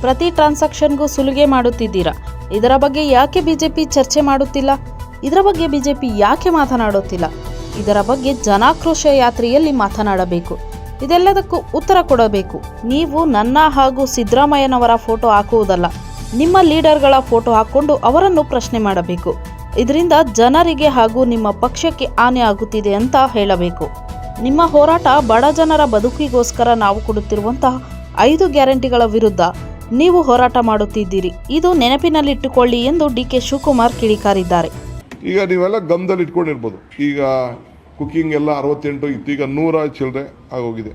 ಪ್ರತಿ ಟ್ರಾನ್ಸಾಕ್ಷನ್ಗೂ ಸುಲಿಗೆ ಮಾಡುತ್ತಿದ್ದೀರಾ? ಇದರ ಬಗ್ಗೆ ಯಾಕೆ ಬಿಜೆಪಿ ಚರ್ಚೆ ಮಾಡುತ್ತಿಲ್ಲ? ಇದರ ಬಗ್ಗೆ ಬಿಜೆಪಿ ಯಾಕೆ ಮಾತನಾಡುತ್ತಿಲ್ಲ? ಇದರ ಬಗ್ಗೆ ಜನಾಕ್ರೋಶ ಯಾತ್ರೆಯಲ್ಲಿ ಮಾತನಾಡಬೇಕು. ಇದೆಲ್ಲದಕ್ಕೂ ಉತ್ತರ ಕೊಡಬೇಕು. ನೀವು ನನ್ನ ಹಾಗೂ ಸಿದ್ದರಾಮಯ್ಯನವರ ಫೋಟೋ ಹಾಕುವುದಲ್ಲ. ನಿಮ್ಮ ಲೀಡರ್ಗಳ ಫೋಟೋ ಹಾಕ್ಕೊಂಡು ಅವರನ್ನು ಪ್ರಶ್ನೆ ಮಾಡಬೇಕು. ಇದರಿಂದ ಜನರಿಗೆ ಹಾಗೂ ನಿಮ್ಮ ಪಕ್ಷಕ್ಕೆ ಹಾನಿ ಆಗುತ್ತಿದೆ ಅಂತ ಹೇಳಬೇಕು. ನಿಮ್ಮ ಹೋರಾಟ ಬಡ ಜನರ ಬದುಕಿಗೋಸ್ಕರ ನಾವು ಕೊಡುತ್ತಿರುವಂತಹ ಐದು ಗ್ಯಾರಂಟಿಗಳ ವಿರುದ್ಧ. ನೀವು ಹೋರಾಟ ಮಾಡುತ್ತಿದ್ದೀರಿ. ಇದು ನೆನಪಿನಲ್ಲಿಟ್ಟುಕೊಳ್ಳಿ ಎಂದು ಡಿ ಕೆ ಶಿವಕುಮಾರ್ ಕಿಡಿಕಾರಿದ್ದಾರೆ. ಈಗ ನೀವೆಲ್ಲ ಗಮನದಲ್ಲಿ ಇಟ್ಕೊಂಡಿರ್ಬೋದು. ಈಗ ಕುಕ್ಕಿಂಗ್ ಎಲ್ಲ ಅರವತ್ತೆಂಟು ಇತ್ತು ಈಗ ನೂರ ಚಿಲ್ಲರೆ ಆಗೋಗಿದೆ.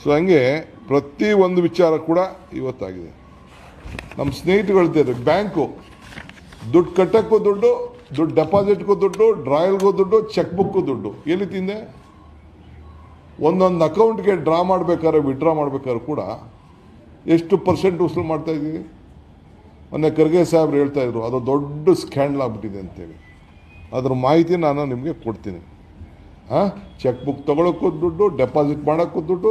ಸೊ ಹಂಗೆ ಪ್ರತಿ ಒಂದು ವಿಚಾರ ಕೂಡ ಇವತ್ತಾಗಿದೆ. ನಮ್ಮ ಸ್ನೇಹಿತರುಗಳಿದ್ದಾರೆ ಬ್ಯಾಂಕು ದುಡ್ಡು ಕಟ್ಟಕ್ಕೂ ದುಡ್ಡು ದುಡ್ಡು ಡೆಪಾಸಿಟ್ಗೂ ದುಡ್ಡು ಡ್ರಾಯಲ್ಗೂ ದುಡ್ಡು ಚೆಕ್ ಬುಕ್ಗೂ ದುಡ್ಡು. ಎಲ್ಲಿ ತಿಂದೆ? ಒಂದೊಂದು ಅಕೌಂಟ್ಗೆ ಡ್ರಾ ಮಾಡಬೇಕಾದ್ರೆ ವಿಡ್ರಾ ಮಾಡಬೇಕಾದ್ರೂ ಕೂಡ ಎಷ್ಟು ಪರ್ಸೆಂಟ್ ವಸೂಲು ಮಾಡ್ತಾ ಇದ್ದೀವಿ? ಮೊನ್ನೆ ಖರ್ಗೆ ಸಾಹೇಬ್ರು ಹೇಳ್ತಾ ಇದ್ರು, ಅದು ದೊಡ್ಡ ಸ್ಕ್ಯಾಂಡಲ್ ಆಗ್ಬಿಟ್ಟಿದೆ ಅಂತೇಳಿ. ಅದ್ರ ಮಾಹಿತಿ ನಾನು ನಿಮಗೆ ಕೊಡ್ತೀನಿ. ಹಾಂ ಚೆಕ್ ಬುಕ್ ತೊಗೊಳಕ್ಕೂ ದುಡ್ಡು ಡೆಪಾಸಿಟ್ ಮಾಡೋಕ್ಕೂ ದುಡ್ಡು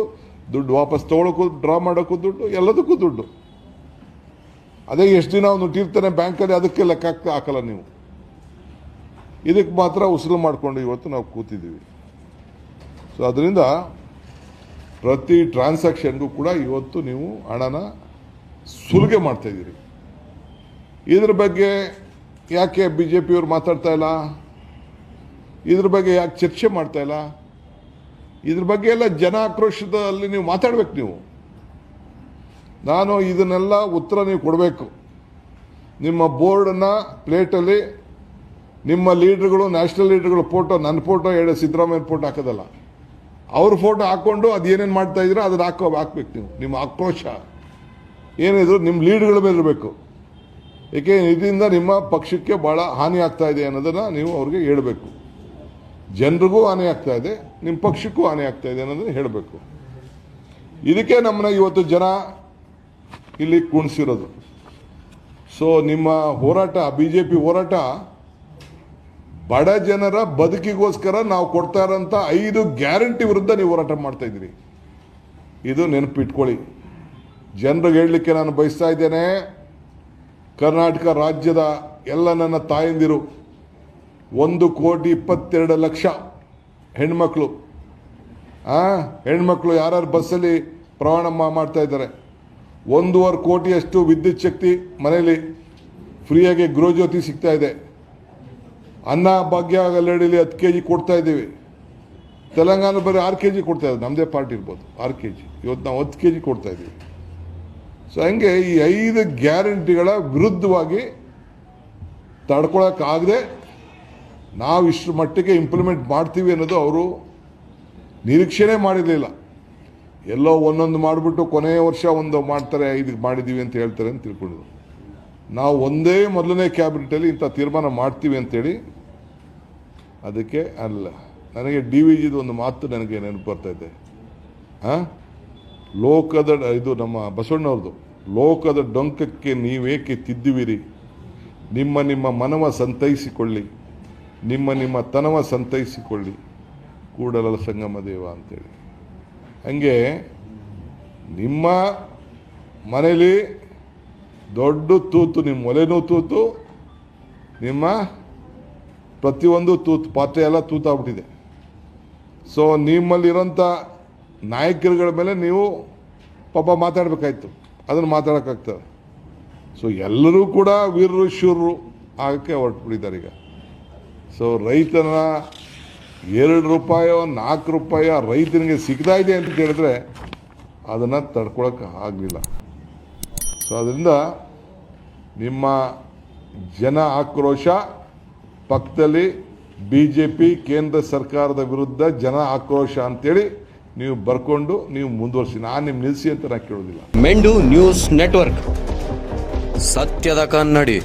ದುಡ್ಡು ವಾಪಸ್ ತೊಗೊಳಕ್ಕೂ, ಡ್ರಾ ಮಾಡೋಕ್ಕೂ ದುಡ್ಡು, ಎಲ್ಲದಕ್ಕೂ ದುಡ್ಡು. ಅದೇ ಎಷ್ಟು ದಿನ ಅವನು ಇಟ್ಟಿರ್ತಾನೆ ಬ್ಯಾಂಕಲ್ಲಿ, ಅದಕ್ಕೆ ಲೆಕ್ಕ ಹಾಕಲ್ಲ ನೀವು. ಇದಕ್ಕೆ ಮಾತ್ರ ಉಸಿರು ಮಾಡಿಕೊಂಡು ಇವತ್ತು ನಾವು ಕೂತಿದ್ದೀವಿ. ಸೊ ಅದರಿಂದ ಪ್ರತಿ ಟ್ರಾನ್ಸಾಕ್ಷನ್ಗೂ ಕೂಡ ಇವತ್ತು ನೀವು ಹಣನ ಸುಲಿಗೆ ಮಾಡ್ತಾ ಇದ್ದೀರಿ. ಇದ್ರ ಬಗ್ಗೆ ಯಾಕೆ ಬಿ ಜೆ ಪಿಯವ್ರು ಮಾತಾಡ್ತಾ ಇಲ್ಲ? ಇದ್ರ ಬಗ್ಗೆ ಯಾಕೆ ಚರ್ಚೆ ಮಾಡ್ತಾ ಇಲ್ಲ? ಇದ್ರ ಬಗ್ಗೆ ಎಲ್ಲ ಜನ ಆಕ್ರೋಶದಲ್ಲಿ ನೀವು ಮಾತಾಡ್ಬೇಕು ನೀವು. ನಾನು ಇದನ್ನೆಲ್ಲ ಉತ್ತರ ನೀವು ಕೊಡಬೇಕು. ನಿಮ್ಮ ಬೋರ್ಡನ್ನು ಪ್ಲೇಟಲ್ಲಿ ನಿಮ್ಮ ಲೀಡ್ರ್ಗಳು, ನ್ಯಾಷನಲ್ ಲೀಡ್ರ್ಗಳು ಫೋಟೋ, ನನ್ನ ಫೋಟೋ ಹೇಳಿ ಸಿದ್ದರಾಮಯ್ಯ ಫೋಟೋ ಹಾಕೋದಲ್ಲ. ಅವ್ರ ಫೋಟೋ ಹಾಕ್ಕೊಂಡು ಅದು ಏನೇನು ಮಾಡ್ತಾ ಇದ್ದೀರೋ ಅದನ್ನ ಹಾಕೋ, ಹಾಕ್ಬೇಕು ನೀವು. ನಿಮ್ಮ ಆಕ್ರೋಶ. ಏನಿದ್ರು ನಿಮ್ಮ ಲೀಡ್ಗಳ ಮೇಲೆ ಇರಬೇಕು. ಏಕೆ ಇದರಿಂದ ನಿಮ್ಮ ಪಕ್ಷಕ್ಕೆ ಭಾಳ ಹಾನಿ ಆಗ್ತಾ ಇದೆ ಅನ್ನೋದನ್ನು ನೀವು ಅವ್ರಿಗೆ ಹೇಳಬೇಕು. ಜನರಿಗೂ ಹಾನಿ ಆಗ್ತಾ ಇದೆ ನಿಮ್ಮ ಪಕ್ಷಕ್ಕೂ ಹಾನಿ ಆಗ್ತಾ ಇದೆ ಅನ್ನೋದನ್ನು ಹೇಳಬೇಕು. ಇದಕ್ಕೆ ನಮ್ಮನ್ನ ಇವತ್ತು ಜನ ಇಲ್ಲಿ ಕುಣಿಸಿರೋದು. ಸೊ ನಿಮ್ಮ ಹೋರಾಟ ಬಿ ಜೆ ಪಿ ಹೋರಾಟ ಬಡ ಜನರ ಬದುಕಿಗೋಸ್ಕರ ನಾವು ಕೊಡ್ತಾ ಇರೋಂಥ ಐದು ಗ್ಯಾರಂಟಿ ವಿರುದ್ಧ ನೀವು ಹೋರಾಟ ಮಾಡ್ತಾ ಇದ್ದೀರಿ. ಇದು ನೆನಪಿಟ್ಕೊಳ್ಳಿ. ಜನರಿಗೆ ಹೇಳಲಿಕ್ಕೆ ನಾನು ಬಯಸ್ತಾ ಇದ್ದೇನೆ, ಕರ್ನಾಟಕ ರಾಜ್ಯದ ಎಲ್ಲ ನನ್ನ ತಾಯಂದಿರು, ಒಂದು ಕೋಟಿ ಇಪ್ಪತ್ತೆರಡು ಲಕ್ಷ ಹೆಣ್ಮಕ್ಳು. ಆ, ಹೆಣ್ಮಕ್ಳು ಯಾರ್ಯಾರು ಬಸ್ಸಲ್ಲಿ ಪ್ರಯಾಣ ಮಾಡ್ತಾ ಇದ್ದಾರೆ. ಒಂದೂವರೆ ಕೋಟಿಯಷ್ಟು ವಿದ್ಯುತ್ ಶಕ್ತಿ ಮನೆಯಲ್ಲಿ ಫ್ರೀಯಾಗಿ ಗೃಹಜ್ಯೋತಿ ಸಿಗ್ತಾ ಇದೆ. ಅನ್ನ, ಭಾಗ್ಯ ಲೇಡಿಲಿ ಹತ್ತು ಕೆ ಜಿ ಕೊಡ್ತಾ ಇದ್ದೀವಿ. ತೆಲಂಗಾಣ ಬರೀ ಆರು ಕೆ ಜಿ ಕೊಡ್ತಾ ಇದ್ದಾರೆ. ನಮ್ಮದೇ ಪಾರ್ಟಿ ಇರ್ಬೋದು. ಆರು ಕೆ ಜಿ ಇವತ್ತು ನಾವು ಹತ್ತು ಕೆ ಜಿ ಕೊಡ್ತಾ ಇದ್ದೀವಿ. ಸೊ ಹಂಗೆ ಈ ಐದು ಗ್ಯಾರಂಟಿಗಳ ವಿರುದ್ಧವಾಗಿ ತಡ್ಕೊಳಕ್ಕಾಗದೆ ನಾವು ಇಷ್ಟು ಮಟ್ಟಿಗೆ ಇಂಪ್ಲಿಮೆಂಟ್ ಮಾಡ್ತೀವಿ ಅನ್ನೋದು ಅವರು ನಿರೀಕ್ಷೆನೇ ಮಾಡಿರಲಿಲ್ಲ. ಎಲ್ಲೋ ಒಂದೊಂದು ಮಾಡಿಬಿಟ್ಟು ಕೊನೆಯ ವರ್ಷ ಒಂದು ಮಾಡ್ತಾರೆ ಇದಕ್ಕೆ ಮಾಡಿದ್ದೀವಿ ಅಂತ ಹೇಳ್ತಾರೆ ಅಂತ ತಿಳ್ಕೊಂಡಿದ್ರು. ನಾವು ಒಂದೇ ಮೊದಲನೇ ಕ್ಯಾಬಿನೆಟಲ್ಲಿ ಇಂಥ ತೀರ್ಮಾನ ಮಾಡ್ತೀವಿ ಅಂತೇಳಿ ಅದಕ್ಕೆ ಅಲ್ಲ, ನನಗೆ ಡಿ ವಿ ಜಿದು ಒಂದು ಮಾತು ನನಗೆ ನೆನಪು ಬರ್ತಾ ಇದೆ. ಹಾಂ ಲೋಕದ ಇದು ನಮ್ಮ ಬಸವಣ್ಣವ್ರದ್ದು ಲೋಕದ ಡೊಂಕಕ್ಕೆ ನೀವೇಕೆ ತಿದ್ದುವಿರಿ? ನಿಮ್ಮ ನಿಮ್ಮ ಮನವ ಸಂತೈಸಿಕೊಳ್ಳಿ, ನಿಮ್ಮ ನಿಮ್ಮ ತನವ ಸಂತೈಸಿಕೊಳ್ಳಿ ಕೂಡಲ ಸಂಗಮ ದೇವ ಅಂತೇಳಿ. ಹಂಗೆ ನಿಮ್ಮ ಮನೇಲಿ ದೊಡ್ಡ ತೂತು, ನಿಮ್ಮ ಒಲೆನೂ ತೂತು, ನಿಮ್ಮ ಪ್ರತಿಯೊಂದು ತೂತು, ಪಾತ್ರೆ ಎಲ್ಲ ತೂತಾಗ್ಬಿಟ್ಟಿದೆ. ಸೊ ನಿಮ್ಮಲ್ಲಿರೋಂಥ ನಾಯಕರುಗಳ ಮೇಲೆ ನೀವು ಪಾಪ ಮಾತಾಡಬೇಕಾಯ್ತು. ಅದನ್ನು ಮಾತಾಡೋಕ್ಕಾಗ್ತದೆ. ಸೊ ಎಲ್ಲರೂ ಕೂಡ ವೀರರು ಶೂರರು ಆಗಕ್ಕೆ ಹೊರಟುಬಿಟ್ಟಿದ್ದಾರೆ ಈಗ. ಸೊ ರೈತನ ಎರಡು ರೂಪಾಯೋ, ನಾಲ್ಕು ರೂಪಾಯೋ ರೈತನಿಗೆ ಸಿಗ್ತಾ ಇದೆ ಅಂತ ಹೇಳಿದ್ರೆ ಅದನ್ನು ತಡ್ಕೊಳಕ್ಕೆ ಆಗಲಿಲ್ಲ. ಸೊ ಅದರಿಂದ ನಿಮ್ಮ ಜನ ಆಕ್ರೋಶ ಪಕ್ಕದಲ್ಲಿ ಬಿ ಜೆ ಪಿ ಕೇಂದ್ರ ಸರ್ಕಾರದ ವಿರುದ್ಧ ಜನ ಆಕ್ರೋಶ ಅಂತೇಳಿ ನೀವು ಬರ್ಕೊಂಡು ನೀವು ಮುಂದುವರಿಸಿ. ನಾನು ನಿಮ್ಮ ನಿಲ್ಲಿಸಿ ಅಂತ ನಾನು ಕೇಳೋದಿಲ್ಲ. ಮೆಂಡು ನ್ಯೂಸ್ ನೆಟ್ವರ್ಕ್. ಸತ್ಯದ ಕನ್ನಡಿ.